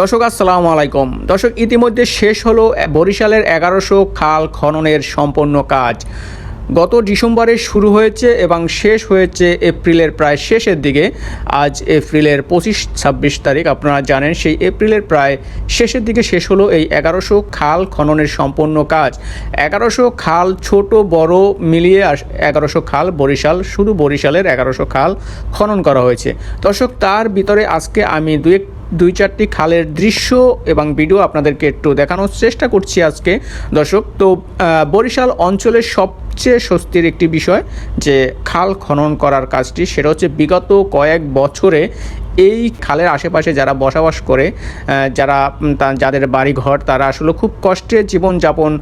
দর্শক, আসসালামু আলাইকুম। দর্শক, ইতিমধ্যে শেষ হলো বরিশালের এগারোশো খাল খননের সম্পন্ন কাজ। গত ডিসেম্বরে শুরু হয়েছে এবং শেষ হয়েছে এপ্রিলের প্রায় শেষের দিকে। আজ এপ্রিলের পঁচিশ, ছাব্বিশ তারিখ, আপনারা জানেন, সেই এপ্রিলের প্রায় শেষের দিকে শেষ হলো এই এগারোশো খাল খননের সম্পন্ন কাজ। এগারোশো খাল ছোট, বড় মিলিয়ে এগারোশো খাল বরিশাল, শুধু বরিশালের এগারোশো খাল খনন করা হয়েছে। দর্শক, তার ভিতরে আজকে আমি দু এক দুই চারটি খালের দৃশ্য এবং ভিডিও আপনাদেরকে একটু দেখানোর চেষ্টা করছি আজকে। দর্শক, তো বরিশাল অঞ্চলের সবচেয়ে স্বস্তির একটি বিষয় যে খাল খনন করার কাজটি, সেটা হচ্ছে বিগত কয়েক বছরে এই খালের আশেপাশে যারা বসবাস করে যারা যাদের বাড়ি ঘর তারা আসলে খুব কষ্টে জীবনযাপন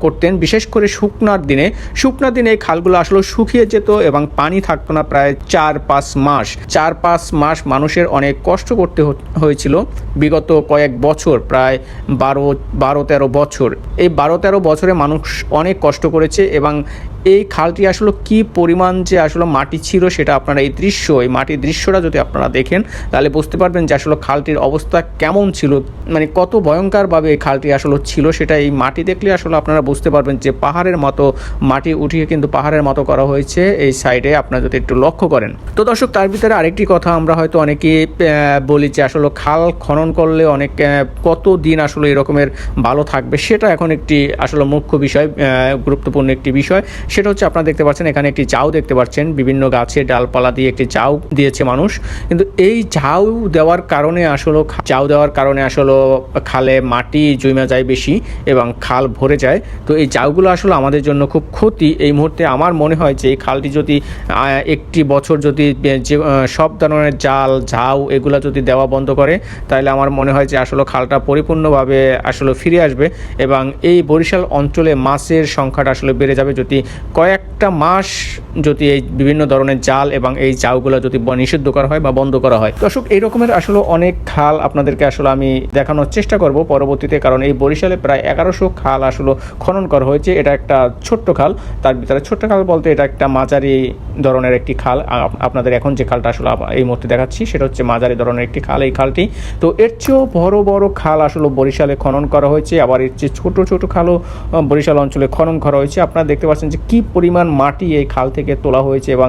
করতেন। বিশেষ করে শুকনার দিনে। শুকনার দিনে এই খালগুলো আসলে শুকিয়ে যেত এবং পানি থাকতো না প্রায় চার পাঁচ মাস। চার পাঁচ মাস মানুষের অনেক কষ্ট করতে হয়েছিল। বিগত কয়েক বছর, প্রায় বারো বারো তেরো বছর। এই বারো তেরো বছরে মানুষ অনেক কষ্ট করেছে এবং এই খালটি আসলে কি পরিমাণ যে আসলে মাটি ছিল সেটা আপনারা এই দৃশ্য, এই মাটির দৃশ্যটা যদি আপনারা দেখেন, তাহলে বুঝতে পারবেন যে আসলে খালটির অবস্থা কেমন ছিল মানে কত ভয়ঙ্করভাবে এই খালটি আসলে ছিল সেটা এই মাটি দেখলে আসলে আপনারা বুঝতে পারবেন যে পাহাড়ের মতো মাটি উঠিয়ে কিন্তু পাহাড়ের মতো করা হয়েছে এই সাইডে, আপনারা যদি একটু লক্ষ্য করেন। তো দর্শক, তার ভিতরে আরেকটি কথা আমরা হয়তো অনেকে বলি যে আসলে খাল খনন করলে অনেক কত দিন আসলে এরকমের ভালো থাকবে, সেটা এখন একটি আসলে মুখ্য বিষয় গুরুত্বপূর্ণ একটি বিষয়। সেটা হচ্ছে আপনারা দেখতে পাচ্ছেন, এখানে একটি ঝাউ দেখতে পাচ্ছেন। বিভিন্ন গাছে ডালপালা দিয়ে একটি ঝাউ দিয়েছে মানুষ। কিন্তু এই ঝাউ দেওয়ার কারণে আসলে ঝাউ দেওয়ার কারণে আসলে খালে মাটি জমে যায় বেশি এবং খাল ভরে যায়। তো এই ঝাউগুলো আসলে আমাদের জন্য খুব ক্ষতি। এই মুহূর্তে আমার মনে হয় যে এই খালটি যদি একটি বছর যদি সব ধরনের জাল, ঝাউ এগুলো যদি দেওয়া বন্ধ করে, তাহলে আমার মনে হয় যে আসলে খালটা পরিপূর্ণভাবে আসলে ফিরে আসবে এবং এই বরিশাল অঞ্চলে মাছের সংখ্যাটা আসলে বেড়ে যাবে যদি কয়েকটা মাস যদি এই বিভিন্ন ধরনের জাল এবং এই জাউগুলো যদি নিষিদ্ধ করা হয় বা বন্ধ করা হয়। দর্শক, এই রকমের আসলে অনেক খাল আপনাদেরকে আসলে আমি দেখানোর চেষ্টা করব পরবর্তীতে, কারণ এই বরিশালে প্রায় এগারোশো খাল আসলে খনন করা হয়েছে। এটা একটা ছোট্ট খাল, তার ভিতরে ছোট্ট খাল বলতে এটা একটা মাঝারি ধরনের একটি খাল। আপনাদের এখন যে খালটা আসলে এই মুহূর্তে দেখাচ্ছি, সেটা হচ্ছে মাঝারি ধরনের একটি খাল এই খালটি। তো এর চেয়েও বড় বড় খাল আসলে বরিশালে খনন করা হয়েছে। আবার এর চেয়ে ছোট ছোট খালও বরিশাল অঞ্চলে খনন করা হয়েছে। আপনারা দেখতে পাচ্ছেন যে কি পরিমাণ মাটি এই খাল থেকে তোলা হয়েছে এবং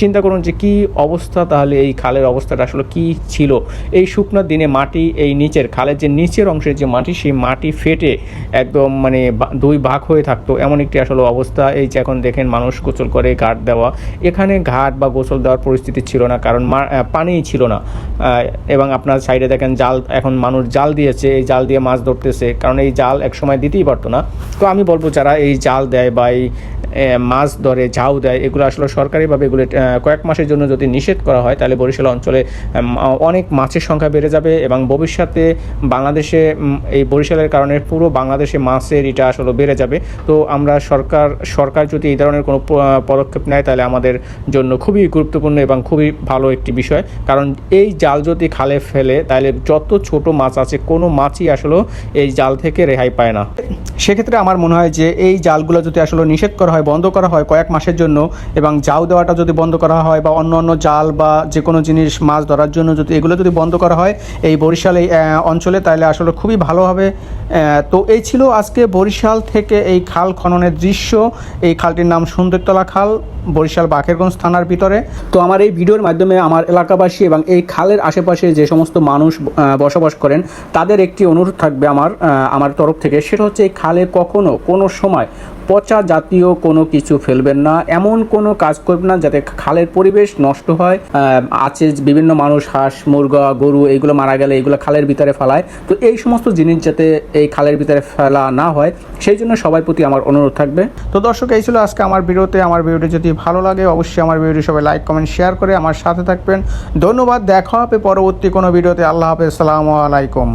চিন্তা করুন যে কি অবস্থা তাহলে এই খালের অবস্থাটা আসলে কি ছিল। এই শুকনোর দিনে মাটি এই নিচের খালের যে নিচের অংশের যে মাটি, সেই মাটি ফেটে একদম মানে দুই ভাগ হয়ে থাকতো। এমন একটি আসলে অবস্থা। এই যে এখন দেখেন মানুষ গোসল করে ঘাট দেওয়া। এখানে ঘাট বা গোসল দেওয়ার পরিস্থিতি ছিল না, কারণ পানিই ছিল না। এবং আপনার সাইডে দেখেন জাল, এখন মানুষ জাল দিয়েছে। এই জাল দিয়ে মাছ ধরতেছে। কারণ এই জাল এক সময় দিতেই পারতো না। তো আমি বলব, যারা এই জাল দেয় বা এই সেই মাছ ধরে, ঝাউ দেয়, এগুলো আসলে সরকারিভাবে এগুলো কয়েক মাসের জন্য যদি নিষেধ করা হয়, তাহলে বরিশাল অঞ্চলে অনেক মাছের সংখ্যা বেড়ে যাবে এবং ভবিষ্যতে বাংলাদেশে এই বরিশালের কারণে পুরো বাংলাদেশে মাছের এটা আসলে বেড়ে যাবে। তো আমরা সরকার সরকার যদি এই ধরনের কোনো পদক্ষেপ নেয়, তাহলে আমাদের জন্য খুবই গুরুত্বপূর্ণ এবং খুবই ভালো একটি বিষয়। কারণ এই জাল যদি খালে ফেলে, তাহলে যত ছোট মাছ আছে, কোনো মাছই আসলে এই জাল থেকে রেহাই পায় না। সেক্ষেত্রে আমার মনে হয় যে, এই জালগুলো যদি আসলে নিষেধ করা হয় বন্ধ করা হয় কয়েক মাসের জন্য এবং জাউ দেওয়াটা যদি বন্ধ করা হয় বা অন্য অন্য জাল বা যে কোনো জিনিস, মাছ ধরার জন্য যদি এগুলো যদি বন্ধ করা হয় এই বরিশাল, এই অঞ্চলে, তাহলে আসলে খুবই ভালো হবে। তো এই ছিল আজকে বরিশাল থেকে এই খাল খননের দৃশ্য। এই খালটির নাম সুন্দরতলা খাল, বরিশাল বাকেরগঞ্জ থানার ভিতরে। তো আমার এই ভিডিওর মাধ্যমে আমার এলাকাবাসী এবং এই খালের আশেপাশে যে সমস্ত মানুষ বসবাস করেন, তাদের একটি অনুরোধ থাকবে আমার আমার তরফ থেকে। সেটা হচ্ছে এই খালে কখনো কোনো সময় পচা জাতীয় কোনো কিছু ফেলবেন না। এমন কোনো কাজ করবেন না যাতে খালের পরিবেশ নষ্ট হয়। আছে বিভিন্ন মানুষ, হাঁস, মুরগা, গরু এইগুলো মারা গেলে এইগুলো খালের ভিতরে ফেলায়। তো এই সমস্ত জিনিস যাতে এই খালের ভিতরে ফেলা না হয়, সেই জন্য সবার প্রতি আমার অনুরোধ থাকবে। তো দর্শক, এই ছিল আজকে আমার ভিডিওতে। আমার ভিডিওটি যদি ভালো লাগে, অবশ্যই আমার ভিডিওটি সবাই লাইক, কমেন্ট, শেয়ার করে আমার সাথে থাকবেন। ধন্যবাদ, দেখা হবে পরবর্তী কোনো ভিডিওতে। আল্লাহ হাফেজ, সালামু আলাইকুম।